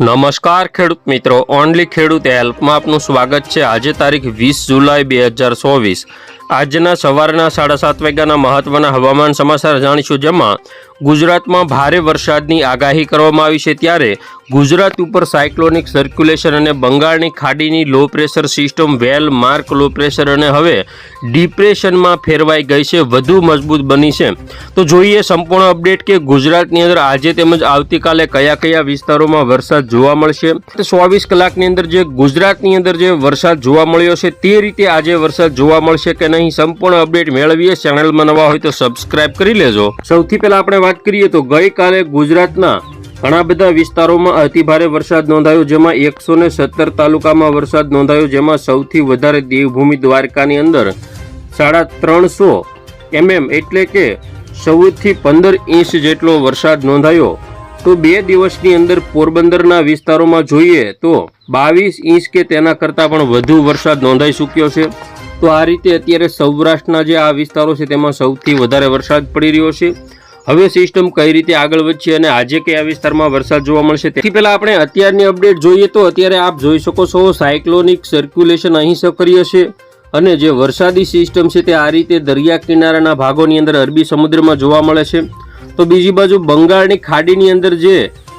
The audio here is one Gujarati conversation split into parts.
નમસ્કાર ખેડૂત મિત્રો, ઓનલી ખેડૂત હેલ્પમાં આપનું સ્વાગત છે. આજે તારીખ વીસ જુલાઈ બે હજાર ચોવીસ. આજના સવારના સાડા સાત વાગ્યાના મહત્વના હવામાન સમાચાર જાણીશું જેમાં ગુજરાતમાં ભારે વરસાદની આગાહી કરવામાં આવી છે ત્યારે ગુજરાત ઉપર સાયક્લોનિક સર્ક્યુલેશન અને બંગાળની ખાડીની low pressure system, well mark low pressure અને હવે ડિપ્રેશનમાં ફેરવાઈ ગઈ છે, વધુ મજબૂત બની છે. તો જોઈએ સંપૂર્ણ અપડેટ કે ગુજરાતની અંદર આજે તેમજ આવતીકાલે કયા કયા વિસ્તારોમાં વરસાદ જોવા મળશે. ચોવીસ કલાકની અંદર જે ગુજરાતની અંદર જે વરસાદ જોવા મળ્યો છે તે રીતે આજે વરસાદ જોવા મળશે કે નહીં, સંપૂર્ણ અપડેટ મેળવીએ. ચેનલમાં નવા હોય તો સબસ્ક્રાઇબ કરી લેજો. સૌથી પહેલાં આપણે વાત કરીએ તો ગઈકાલે ગુજરાતના ઘણા બધા વિસ્તારોમાં અતિભારે વરસાદ નોંધાયો, જેમાં એકસો ને સત્તર તાલુકામાં વરસાદ નોંધાયો, જેમાં સૌથી વધારે દેવભૂમિ દ્વારકાની અંદર સાડા ત્રણસો એમએમ એટલે કે ચૌદથી પંદર ઇંચ જેટલો વરસાદ નોંધાયો. તો બે દિવસની અંદર પોરબંદરના વિસ્તારોમાં જોઈએ તો બાવીસ ઇંચ કે તેના કરતાં પણ વધુ વરસાદ નોંધાઈ ચૂક્યો છે. તો આ રીતે અત્યારે સૌરાષ્ટ્રના જે આ વિસ્તારો છે, તેમાં સૌથી વધારે વરસાદ પડી રહ્યો છે. હવે સિસ્ટમ કઈ રીતે આગળ વધશે અને આજે કયા વિસ્તારમાં વરસાદ જોવા મળશે તેથી પહેલા આપણે અત્યારની અપડેટ જોઈએ તો અત્યારે આપ જોઈ શકો છો સાયક્લોનિક સર્ક્યુલેશન અહીં સક્રિય છે અને જે વરસાદી સિસ્ટમ છે તે આ રીતે દરિયા કિનારાના ભાગોની અંદર અરબી સમુદ્રમાં જોવા મળે છે. તો બીજી બાજુ બંગાળની ખાડીની અંદર જે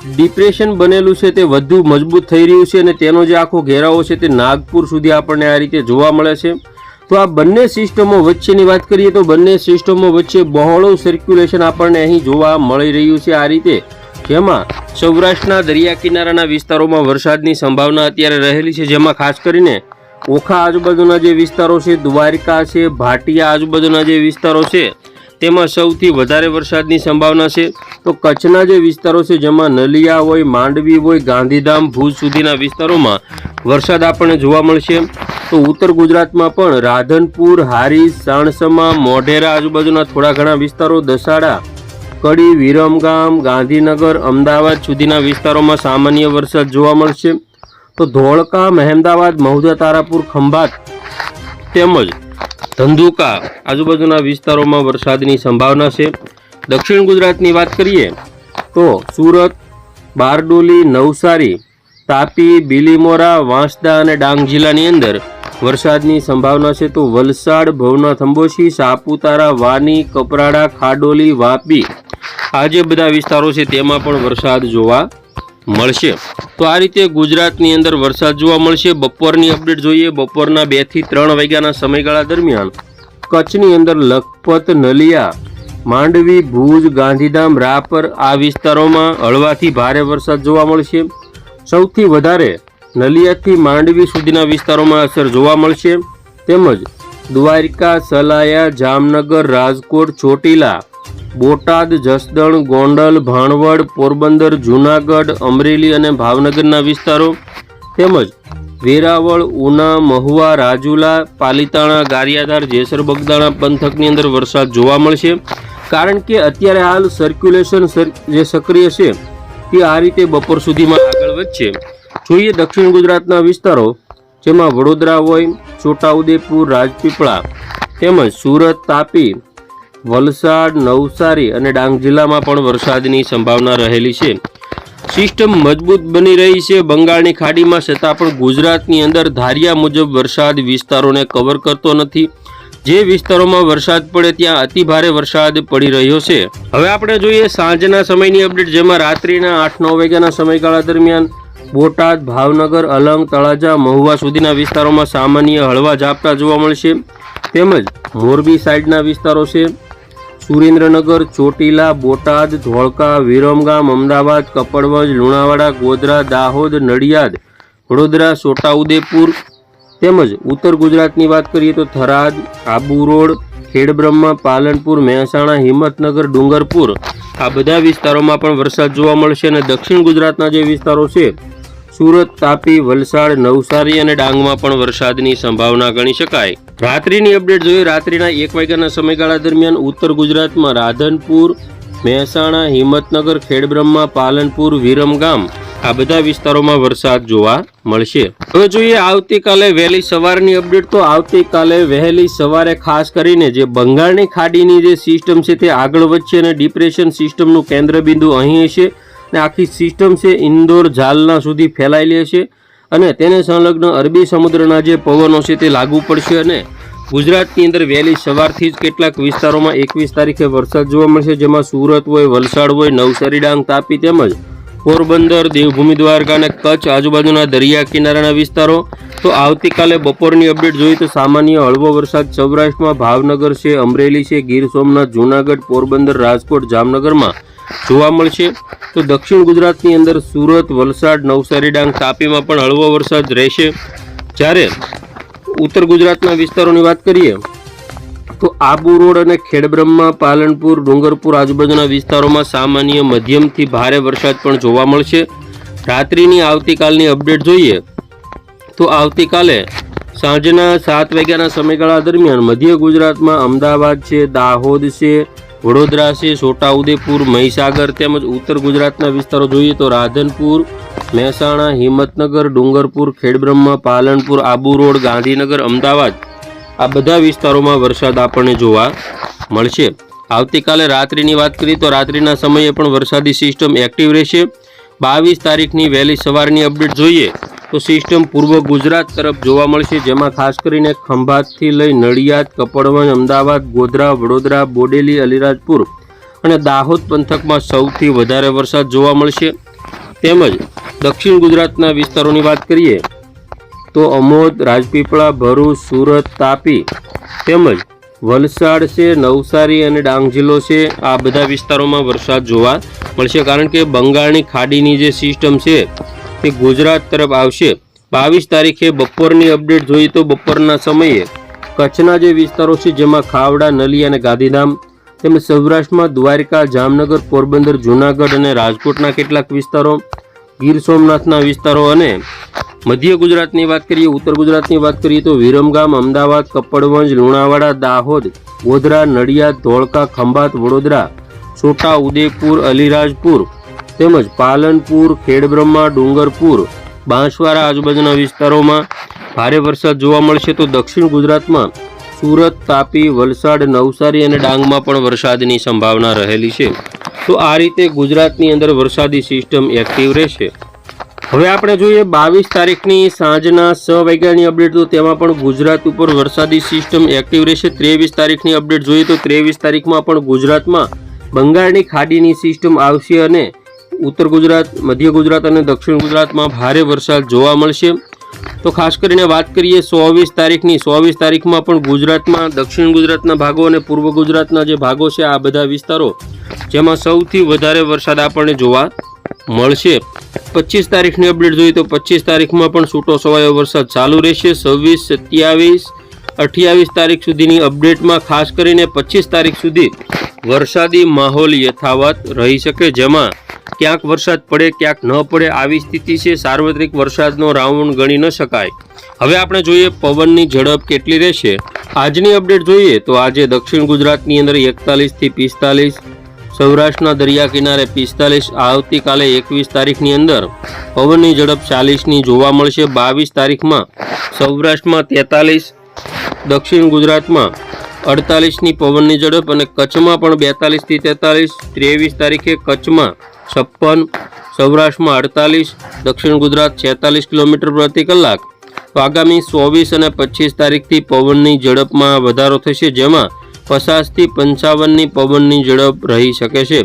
ડિપ્રેશન બનેલું છે તે વધુ મજબૂત થઈ રહ્યું છે અને તેનો જે આખો ઘેરાવો છે તે નાગપુર સુધી આપણને આ રીતે જોવા મળે છે. તો આ બંને સિસ્ટમો વચ્ચેની વાત કરીએ તો બંને સિસ્ટમો વચ્ચે બહોળું સર્ક્યુલેશન આપણને અહીં જોવા મળી રહ્યું છે આ રીતે. જેમાં સૌરાષ્ટ્રના દરિયા કિનારાના વિસ્તારોમાં વરસાદની સંભાવના અત્યારે રહેલી છે, જેમાં ખાસ કરીને ઓખા આજુબાજુના જે વિસ્તારો છે, દ્વારકા છે, ભાટિયા આજુબાજુના જે વિસ્તારો છે, તેમાં સૌથી વધારે વરસાદની સંભાવના છે. તો કચ્છના જે વિસ્તારો છે, જેમાં નલિયા હોય, માંડવી હોય, ગાંધીધામ, ભુજ સુધીના વિસ્તારોમાં વરસાદ આપણને જોવા મળશે. તો ઉત્તર ગુજરાતમાં પણ રાધનપુર, હારીજ, સાણસમા, મોઢેરા આજુબાજુના થોડા ઘણા વિસ્તારો, દસાડા, કડી, વિરમગામ, ગાંધીનગર, અમદાવાદ સુધીના વિસ્તારોમાં સામાન્ય વરસાદ જોવા મળશે. તો ધોળકા, મહેમદાવાદ મહુદા તારાપુર, ખંભાત તેમજ ધંધુકા આજુબાજુના વિસ્તારોમાં વરસાદની સંભાવના છે. દક્ષિણ ગુજરાતની વાત કરીએ તો સુરત, બારડોલી, નવસારી, તાપી, બિલીમોરા, વાંસદા અને ડાંગ જિલ્લાની અંદર વરસાદની સંભાવના છે તો વલસાડ ભવનાથ અંબોશી સાપુતારા, વાની, કપરાડા, ખાડોલી, વાપી આ જે બધા વિસ્તારો છે તેમાં પણ વરસાદ જોવા મળશે. તો આ રીતે ગુજરાતની અંદર વરસાદ જોવા મળશે. બપોરની અપડેટ જોઈએ. બપોરના બેથી ત્રણ વાગ્યાના સમયગાળા દરમિયાન કચ્છની અંદર લખપત, નલિયા, માંડવી, ભુજ, ગાંધીધામ, રાપર આ વિસ્તારોમાં હળવાથી ભારે વરસાદ જોવા મળશે. સૌથી વધારે નલિયાથી માંડવી સુધીના વિસ્તારોમાં અસર જોવા મળશે. તેમજ દ્વારકા, સલાયા, જામનગર, રાજકોટ, ચોટીલા, બોટાદ, જસદણ, ગોંડલ, ભાણવડ, પોરબંદર, જૂનાગઢ, અમરેલી અને ભાવનગરના વિસ્તારો. તેમજ વેરાવળ, ઉના, મહુવા, રાજુલા, પાલીતાણા, ગારિયાધાર, જેસર, બગદાણા પંથકની અંદર વરસાદ જોવા મળશે. કારણ કે અત્યારે હાલ સર્ક્યુલેશન જે સક્રિય છે તે આ રીતે બપોર સુધીમાં આગળ વધશે. જોઈએ દક્ષિણ ગુજરાતના વિસ્તારો, જેમાં વડોદરા હોય, છોટાઉદેપુર, રાજપીપળા તેમજ સુરત, તાપી, વલસાડ, નવસારી અને ડાંગ જિલ્લામાં પણ વરસાદની સંભાવના રહેલી છે. સિસ્ટમ મજબૂત બની રહી છે. બંગાળની ખાડીમાં છતાં પણ ગુજરાતની અંદર ધાર્યા મુજબ વરસાદ વિસ્તારોને કવર કરતો નથી. જે વિસ્તારોમાં વરસાદ પડે ત્યાં અતિભારે વરસાદ પડી રહ્યો છે. હવે આપણે જોઈએ સાંજના સમયની અપડેટ જેમાં રાત્રિના આઠ નવ વાગ્યાના સમયગાળા દરમિયાન બોટાદ, ભાવનગર, અલંગ, તળાજા, મહુવા સુધીના વિસ્તારોમાં સામાન્ય હળવા ઝાપટા જોવા મળશે. તેમજ મોરબી સાઈડના વિસ્તારો છે. સુરેન્દ્રનગર, ચોટીલા, બોટાદ, ધોળકા, વિરમગામ, અમદાવાદ, કપડવંજ, લુણાવાડા, ગોધરા, દાહોદ, નડિયાદ, વડોદરા, છોટાઉદેપુર તેમજ ઉત્તર ગુજરાતની વાત કરીએ તો થરાદ, આબુ રોડ, ખેડબ્રહ્મા, પાલનપુર, મહેસાણા, હિંમતનગર, ડુંગરપુર આ બધા વિસ્તારોમાં પણ વરસાદ જોવા મળશે અને દક્ષિણ ગુજરાતના જે વિસ્તારો છે સુરત, તાપી, વલસાડ, નવસારી અને ડાંગમાં પણ વરસાદની સંભાવના ગણી શકાય. રાત્રિની અપડેટ જોઈએ રાત્રિના એક વાગ્યાના સમયગાળા દરમિયાન ઉત્તર ગુજરાતમાં રાધનપુર, મહેસાણા, હિંમતનગર, ખેડબ્રહ્મા, પાલનપુર વિરમગામ આ બધા વિસ્તારોમાં વરસાદ જોવા મળશે. હવે જોઈએ આવતીકાલે વહેલી સવારની અપડેટ તો આવતીકાલે વહેલી સવારે ખાસ કરીને જે બંગાળની ખાડીની જે સિસ્ટમ છે તે આગળ વધશે અને ડિપ્રેશન સિસ્ટમનું કેન્દ્ર બિંદુ અહીં હશે. ને આખી સિસ્ટમ છે ઇન્દોર ઝાલના સુધી ફેલાયેલી છે અને તેને સંલગ્ન અરબી સમુદ્રના જે પવનો છે તે લાગુ પડશે અને ગુજરાતની અંદર વહેલી સવારથી જ કેટલાક વિસ્તારોમાં એકવીસ તારીખે વરસાદ જોવા મળશે, જેમાં સુરત હોય, વલસાડ હોય, નવસારી, ડાંગ, તાપી તેમજ પોરબંદર, દેવભૂમિ દ્વારકા અને કચ્છ આજુબાજુના દરિયા કિનારાના વિસ્તારો. તો આવતીકાલે બપોરની અપડેટ જોઈએ તો સામાન્ય હળવો વરસાદ સૌરાષ્ટ્રમાં, ભાવનગર છે, અમરેલી છે, ગીર સોમનાથ, જૂનાગઢ, પોરબંદર, રાજકોટ, જામનગરમાં જોવા મળશે. તો દક્ષિણ ગુજરાતની અંદર સુરત, વલસાડ, નવસારી, ડાંગ, તાપીમાં પણ હળવો વરસાદ રહેશે. જ્યારે ઉત્તર ગુજરાતના વિસ્તારોની વાત કરીએ તો આબુ રોડ અને ખેડબ્રહ્મા, પાલનપુર, ડુંગરપુર આજુબાજુના વિસ્તારોમાં સામાન્ય મધ્યમથી ભારે વરસાદ પણ જોવા મળશે. રાત્રિની આવતીકાલની અપડેટ જોઈએ તો આવતીકાલે સાંજના સાત વાગ્યાના સમયગાળા દરમિયાન મધ્ય ગુજરાતમાં અમદાવાદ છે, દાહોદ છે, વડોદરા છે, છોટાઉદેપુર, મહીસાગર તેમજ ઉત્તર ગુજરાતના વિસ્તારો જોઈએ તો રાધનપુર, મહેસાણા, હિંમતનગર, ડુંગરપુર, ખેડબ્રહ્મા, પાલનપુર, આબુ રોડ, ગાંધીનગર, અમદાવાદ આ બધા વિસ્તારોમાં વરસાદ આપણને જોવા મળશે. આવતીકાલે રાત્રિની વાત કરીએ તો રાત્રિના સમયે પણ વરસાદી સિસ્ટમ એક્ટિવ રહેશે. બાવીસ તારીખની વહેલી સવારની અપડેટ જોઈએ તો સિસ્ટમ પૂર્વ ગુજરાત તરફ જોવા મળશે, જેમાં ખાસ કરીને ખંભાતથી લઈ નડિયાદ, કપડવંજ, અમદાવાદ, ગોધરા, વડોદરા, બોડેલી, અલીરાજપુર અને દાહોદ પંથકમાં સૌથી વધારે વરસાદ જોવા મળશે. તેમજ દક્ષિણ ગુજરાતના વિસ્તારોની વાત કરીએ તો અમોદ રાજપીપળા, ભરૂચ, સુરત, તાપી તેમજ વલસાડ છે, નવસારી અને ડાંગ જિલ્લો છે. આ બધા વિસ્તારોમાં વરસાદ જોવા મળશે કારણ કે બંગાળની ખાડીની જે સિસ્ટમ છે તે ગુજરાત તરફ આવશે. બાવીસ તારીખે બપોરની અપડેટ જોઈએ તો બપોરના સમયે કચ્છના જે વિસ્તારો છે, જેમાં ખાવડા, નલી અને ગાંધીધામ તેમજ સૌરાષ્ટ્રમાં દ્વારકા, જામનગર, પોરબંદર, જૂનાગઢ અને રાજકોટના કેટલાક વિસ્તારો, ગીર સોમનાથના વિસ્તારો અને મધ્ય ગુજરાતની વાત કરીએ, ઉત્તર ગુજરાતની વાત કરીએ તો વિરમગામ, અમદાવાદ, કપડવંજ, લુણાવાડા, દાહોદ, ગોધરા, નડિયાદ, ધોળકા, ખંભાત, વડોદરા, છોટા ઉદેપુર, અલીરાજપુર તેમજ પાલનપુર, ખેડબ્રહ્મા, ડુંગરપુર, બાંસવાડા આજુબાજુના વિસ્તારોમાં ભારે વરસાદ જોવા મળશે તો દક્ષિણ ગુજરાતમાં સુરત, તાપી, વલસાડ, નવસારી અને ડાંગમાં પણ વરસાદની સંભાવના રહેલી છે. તો આ રીતે ગુજરાતની અંદર વરસાદી સિસ્ટમ એક્ટિવ રહેશે. હવે આપણે જોઈએ બાવીસ તારીખની સાંજના છ વાગ્યાની અપડેટ. તો તેમાં પણ ગુજરાત ઉપર વરસાદી સિસ્ટમ એક્ટિવ રહેશે. ત્રેવીસ તારીખની અપડેટ જોઈએ તો ત્રેવીસ તારીખમાં પણ ગુજરાતમાં બંગાળની ખાડીની સિસ્ટમ આવશે અને ઉત્તર ગુજરાત, મધ્ય ગુજરાત અને દક્ષિણ ગુજરાતમાં ભારે વરસાદ જોવા મળશે. તો ખાસ કરીને વાત કરીએ ચોવીસ તારીખની. ચોવીસ તારીખમાં પણ ગુજરાતમાં, દક્ષિણ ગુજરાતના ભાગો અને પૂર્વ ગુજરાતના જે ભાગો છે, આ બધા વિસ્તારો, જેમાં સૌથી વધારે વરસાદ આપણને જોવા મળશે. પચીસ તારીખની અપડેટ જોઈએ તો પચીસ તારીખમાં પણ છૂટો છવાયો વરસાદ ચાલુ રહેશે. છવ્વીસ, સત્યાવીસ, અઠ્યાવીસ તારીખ સુધીની અપડેટમાં ખાસ કરીને પચીસ તારીખ સુધી વરસાદી માહોલ યથાવત રહી શકે, જેમાં ક્યાંક વરસાદ પડે, ક્યાંક ન પડે આવી સ્થિતિ છે. સાર્વત્રિક વરસાદનો રાઉન્ડ ગણી ન શકાય. હવે આપણે જોઈએ પવનની ઝડપ કેટલી રહેશે. આજની અપડેટ જોઈએ તો આજે દક્ષિણ ગુજરાતની અંદર એકતાલીસથી પિસ્તાલીસ સૌરાષ્ટ્રના દરિયા કિનારે પિસ્તાલીસ, આવતીકાલે એકવીસ તારીખની અંદર પવનની ઝડપ ચાલીસની જોવા મળશે. બાવીસ તારીખમાં સૌરાષ્ટ્રમાં તેતાલીસ, દક્ષિણ ગુજરાતમાં અડતાલીસની પવનની ઝડપ અને કચ્છમાં પણ બેતાલીસથી તેતાલીસ. ત્રેવીસ તારીખે કચ્છમાં છપ્પન, સૌરાષ્ટ્રમાં અડતાલીસ, દક્ષિણ ગુજરાત છેતાલીસ કિલોમીટર પ્રતિ કલાક. તો આગામી ચોવીસ અને પચીસ તારીખથી પવનની ઝડપમાં વધારો થશે, જેમાં પચાસથી પંચાવનની પવનની ઝડપ રહી શકે છે.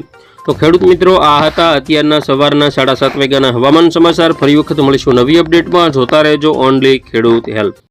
તો ખેડૂત મિત્રો, આ હતા અત્યારના સવારના સાડા સાત વાગ્યાના હવામાન સમાચાર. ફરી વખત મળીશું નવી અપડેટમાં. જોતા રહેજો ઓનલી ખેડૂત હેલ્પ.